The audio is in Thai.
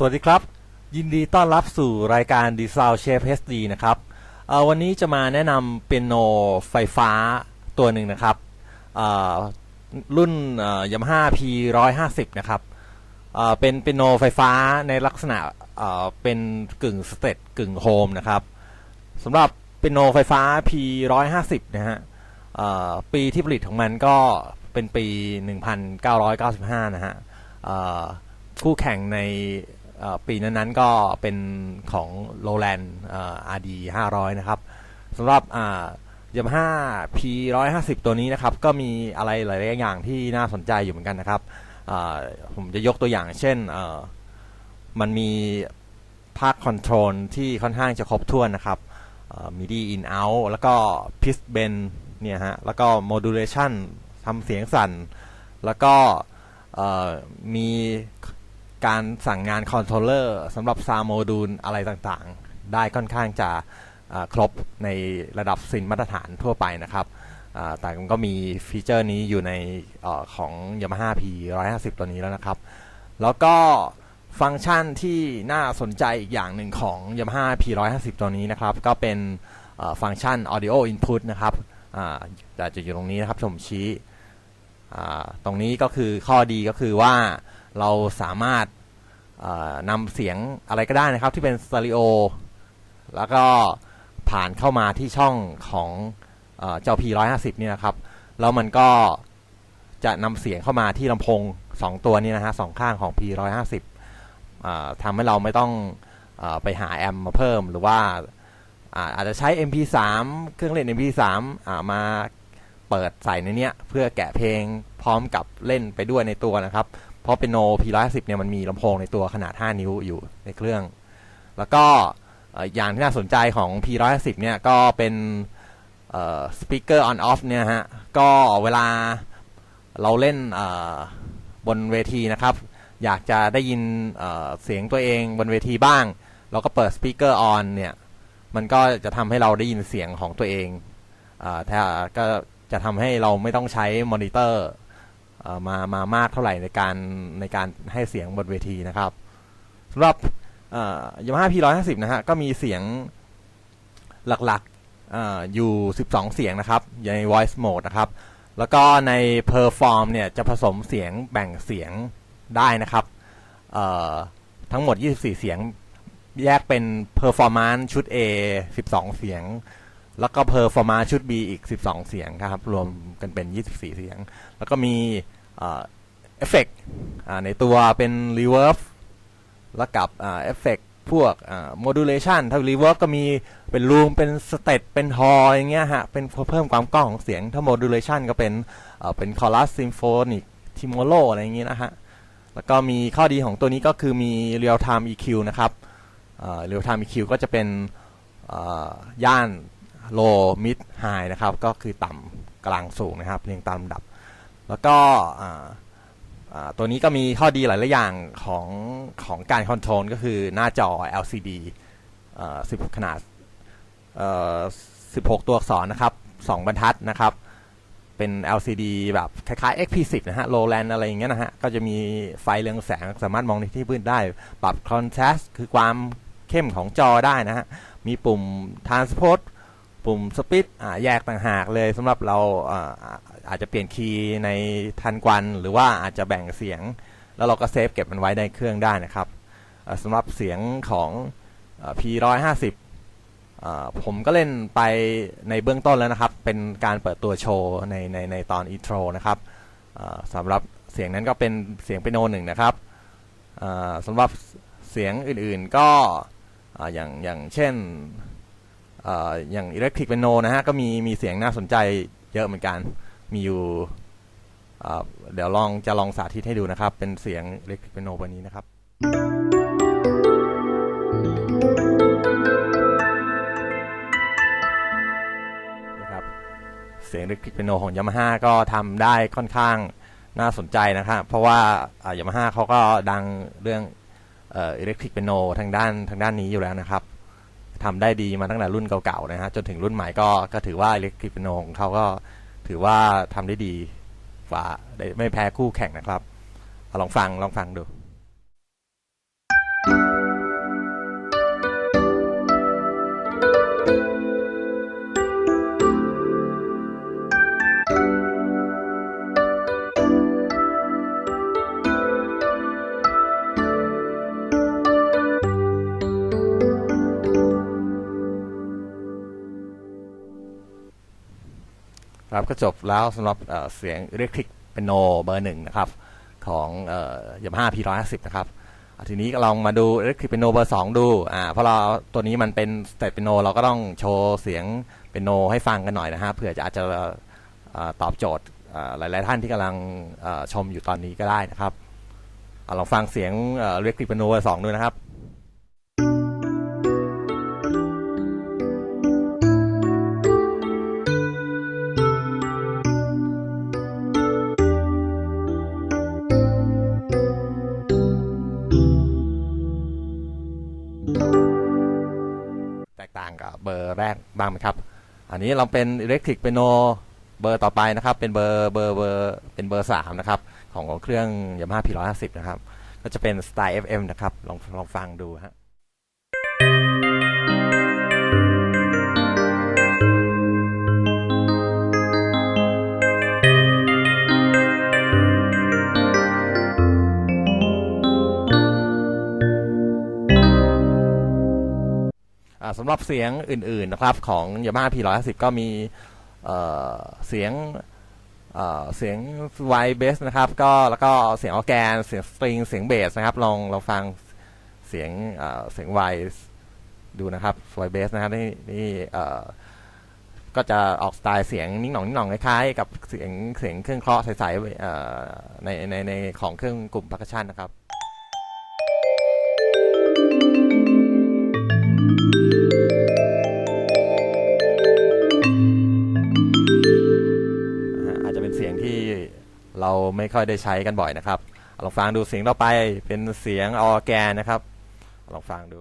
สวัสดีครับ ยินดีต้อนรับสู่รายการ d e s o u n d Chef HD นะครับวันนี้จะมาแนะนำเปียโนไฟฟ้าตัวหนึ่งนะครับรุ่นยามาฮ่า P 1 5 0นะครับเป็นเปียโนไฟฟ้าในลักษณะเป็นกึ่งสเตตกึ่งโฮมนะครับสำหรับเปียโนไฟฟ้า P 1 5 0นะฮะปีที่ผลิตของมันก็เป็นปี 1995 นะฮะเอ่อคู่แข่งใน ปีนั้นๆก็เป็นของ Lowland เอ่อ RD 500นะครับสำหรับยามาฮ่า P 150ตัวนี้นะครับ ก็มีอะไรหลายๆอย่างที่น่าสนใจอยู่เหมือนกันนะครับผมจะยกตัวอย่างเช่นมันมีภาคคอนโทรลที่ค่อนข้างจะครบถ้วนนะครับเอ่อ MIDI in out แล้วก็ pitch bend เนี่ยฮะ แล้วก็ modulation ทำเสียงสั่น แล้วก็มี การสั่งงานคอนโทรลเลอร์สำหรับซาวโมดูลอะไรต่างๆ ได้ค่อนข้างจะครบในระดับสินมาตรฐานทั่วไปนะครับ แต่ก็มีฟีเจอร์นี้อยู่ในอของ Yamaha P 150ตัวนี้แล้วนะครับ แล้วก็ฟังก์ชันที่น่าสนใจอีกอย่างหนึ่งของ Yamaha P 150ตัวนี้นะครับ ก็เป็นฟังก์ชัน Audio Input นะครับจะจะอยู่ตรงนี้นะครับผมชี้ตรงนี้ก็คือข้อดีก็คือว่า เราสามารถอ่านำเสียงอะไรก็ได้นะครับที่เป็นสเตอริโอแล้วก็ผ่านเข้ามาที่ช่องของเออเจ้า P150 เนี่ยนะครับ แล้วมันก็จะนำเสียงเข้ามาที่ลำโพง 2 ตัวนี้นะฮะสองข้างของ P150 อ่าทำให้เราไม่ต้องอไปหาแอมป์มาเพิ่ม หรือว่าอาจจะใช้ MP3 เครื่องเล่น MP3 อ่ามาเปิดใส่ในเนี้ยเพื่อแกะเพลงพร้อมกับเล่นไปด้วยในตัวนะครับ ราะเป็นโน P110 เนี่ยมันมีลำโพงในตัวขนาด 5 นิ้วอยู่ในเครื่อง แล้วก็เอ่ออย่างที่น่าสนใจของ P110 เนี่ยก็เป็นสปีกเกอร์ออนออฟเนี่ยฮะ ก็เวลาเราเล่นบนเวทีนะครับ อยากจะได้ยินเสียงตัวเองบนเวทีบ้าง เราก็เปิดสปีกเกอร์ออนเนี่ย มันก็จะทำให้เราได้ยินเสียงของตัวเองอถ้าก็จะทำให้เราไม่ต้องใช้มอนิเตอร์ มามามากเท่าไหร่ในการในการให้เสียงบนเวทีนะครับสำหรับยามาฮ่า P150 นะฮะก็มีเสียงหลักๆออยู่ 12 เสียงนะครับอยู่ใน voice mode นะครับแล้วก็ใน perform เนี่ยจะผสมเสียงแบ่งเสียงได้นะครับเอ่อทั้งหมด 24 เสียงแยกเป็น performance ชุด A 12 เสียง แล้วก็เพอร์ฟอร์มาชุด B อีก 12 เสียงครับ รวมกันเป็น 24 เสียง แล้วก็มีเอฟเฟกในตัวเป็นรีเวิร์ b แล้วกับเอฟเฟกพวกโมดูเลชันถ้ารีเวิร์ b ก็มีเป็นรูมเป็นสเตตเป็นฮอลอย่างเงี้ยฮะ เป็นเพิ่มความกล้องของเสียง ถ้าโมดูเลชันก็เป็นเป็นคอรัสซิมโฟนิกทิโมโลอะไรอย่างเงี้ยนะฮะ แล้วก็มีข้อดีของตัวนี้ก็คือมี Real Time EQ นะครับเอ่อ Real Time EQ ก็จะเป็นเอ่อ ย่าน low mid high นะครับ ก็คือต่ำกลางสูงนะครับเรียงตามลำดับ แล้วก็ตัวนี้ก็มีข้อดีหลาย ๆ อย่างของของการคอนโทรลก็คือหน้าจอ LCD อ10ขนาด 16 ตัวอักษรนะครับ 2 บรรทัดนะครับ เป็น LCD แบบคล้าย ๆ XP10 นะฮะ Lowland อะไรอย่างเงี้ยนะฮะ ก็จะมีไฟเรืองแสงสามารถมองในที่มืดได้ ปรับ contrast คือความเข้มของจอได้นะฮะ มีปุ่ม transport ปุ่มสปิดแยกต่างหากเลยสำหรับเราอาจจะเปลี่ยนคีย์ในทันกวัน หรือว่าอาจจะแบ่งเสียง แล้วเราก็เซฟเก็บมันไว้ในเครื่องได้นะครับอ่าสำหรับเสียงของ P150 ผมก็เล่นไปในเบื้องต้นแล้วนะครับ เป็นการเปิดตัวโชว์ในในในตอนอินโทรนะครับสำหรับเสียงนั้นก็เป็นเสียงเปียโนหนึ่งนะครับสำหรับเสียงอื่นๆก็อย่างอย่างเช่น อย่างอิเล็กทริกเ i โนนะฮะ ก็มีมีเสียงน่าสนใจเยอะเหมือนกัน มีอยู่เดี๋ยวลองจะลองสาธิตให้ดูนะครับ เป็นเสียงอิเล็กทริกเ i โนวันนี้นะครับ นะครับ เสียงอิเล็กทริกเ i โนของยามาฮ่าก็ทำได้ค่อนข้างน่าสนใจนะครับ เพราะว่ายามาฮ่าเขาก็ดังเรื่องอิเล็กทริกเ i โนทางด้านทางด้านนี้อยู่แล้วนะครับ ทำได้ดีมาตั้งแต่รุ่นเก่าๆนะฮะจนถึงรุ่นใหม่ก็ก็ถือว่าอิเล็กทริปโนของเขาก็ถือว่าทำได้ดีกว่าไม่แพ้คู่แข่งนะครับอลองฟังลองฟังดู ครับก็จบแล้วสำหรับเสียงเรียกคลิกเป็นโนเบอร์หนึ่งนะครับของยามาฮ่าพีร้อยห้าสิบนะครับทีนี้ก็ลองมาดูเรียกคลิกเป็นโนเบอร์สองดูอ่าเพราะเราตัวนี้มันเป็นสเตตเป็นโนเราก็ต้องโชว์เสียงเป็นโนให้ฟังกันหน่อยนะฮะเผื่อจะอาจจะตอบโจทย์หลาย ๆ ท่านที่กำลังชมอยู่ตอนนี้ก็ได้นะครับอลองฟังเสียงเรียกคลิกเป็นโนเบอร์สองดูนะครับ กต่างกับเบอร์แรกบ้างไหมครับ อันนี้เราเป็น Electric Piano เบอร์ต่อไปนะครับ เป็นเบอร์เบอร์เบอร์เป็นเบอร์สามนะครับ ของเครื่อง Yamaha P150 นะครับ ก็จะเป็นสไตล์ FM นะครับ ลองลองฟังดูฮะ สำหรับเสียงอื่นๆนะครับของ Yamaha P150 ก็มีเสียงเสียงไวเบสนะครับก็แล้วก็เสียงออแกนเสียงสตริงเสียงเบสนะครับลองลองฟังเสียงเสียงไวดูนะครับไวเบสนะครับนี่นี่ก็จะออกสไตล์เสียงนิ่งหน่องนิ่งหน่องคล้ายๆกับเสียงเสียงเครื่องเคราะห์ใสๆในในในของเครื่องกลุ่ม percussion นะครับ เราไม่ค่อยได้ใช้กันบ่อยนะครับลองฟังดูเสียงต่อไปเป็นเสียงออแกนนะครับลองฟังดู